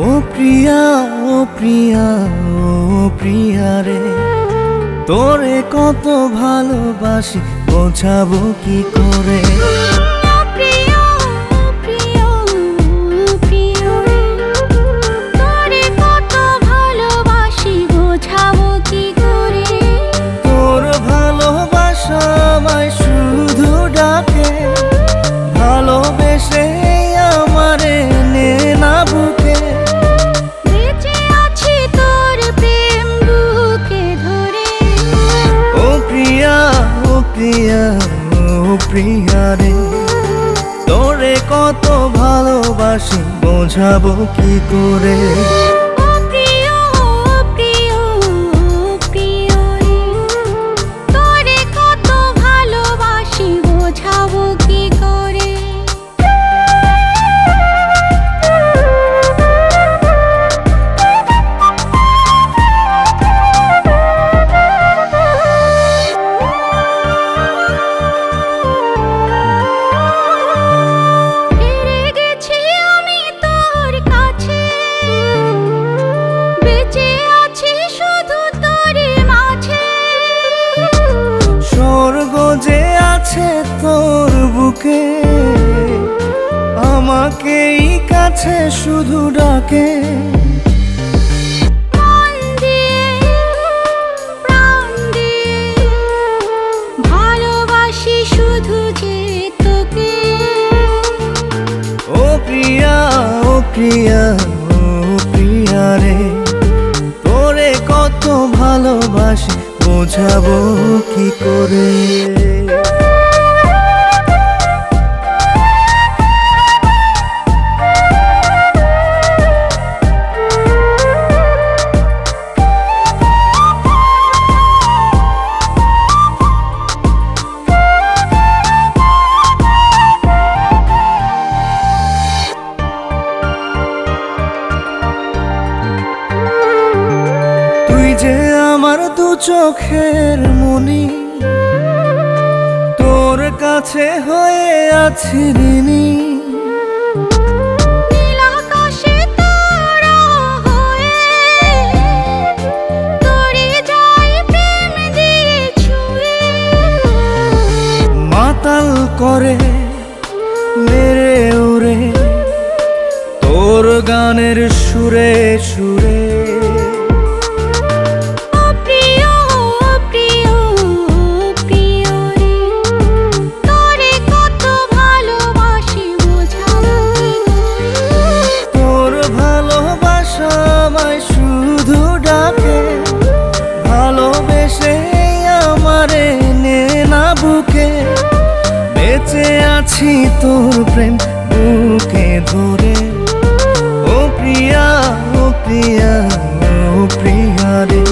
ও প্রিয়া ও প্রিয়া ও প্রিয়া রে। তোরে কত ভালোবাসি বোঝাবো কি করে? প্রিয়া প্রিয়া রে। তোরে কত ভালোবাসি বোঝাবো কি করে? তোর বুকে আমাকেই কাছে শুধু ডাকে। ও প্রিয়া ও প্রিয়া ও প্রিয়া রে তোরে কত ভালোবাসি বোঝাবো কি করে? যে আমার দু চোখের মনি তোর কাছে হয়ে আছি ঋণী। মাতাল করে মেরে ওরে তোর গানের সুরে সুরে। তোর প্রেম বুকে ধরে। ও প্রিয়া ও প্রিয়া ও প্রিয়া রে।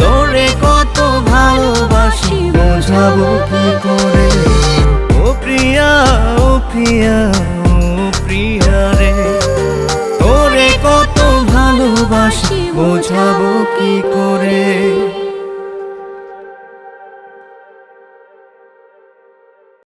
তোরে কত ভালোবাসি, বোঝাবো কি করে? ও প্রিয়া ও প্রিয়া ও প্রিয়া রে। তোরে কত ভালোবাসি, বোঝাবো কি করে?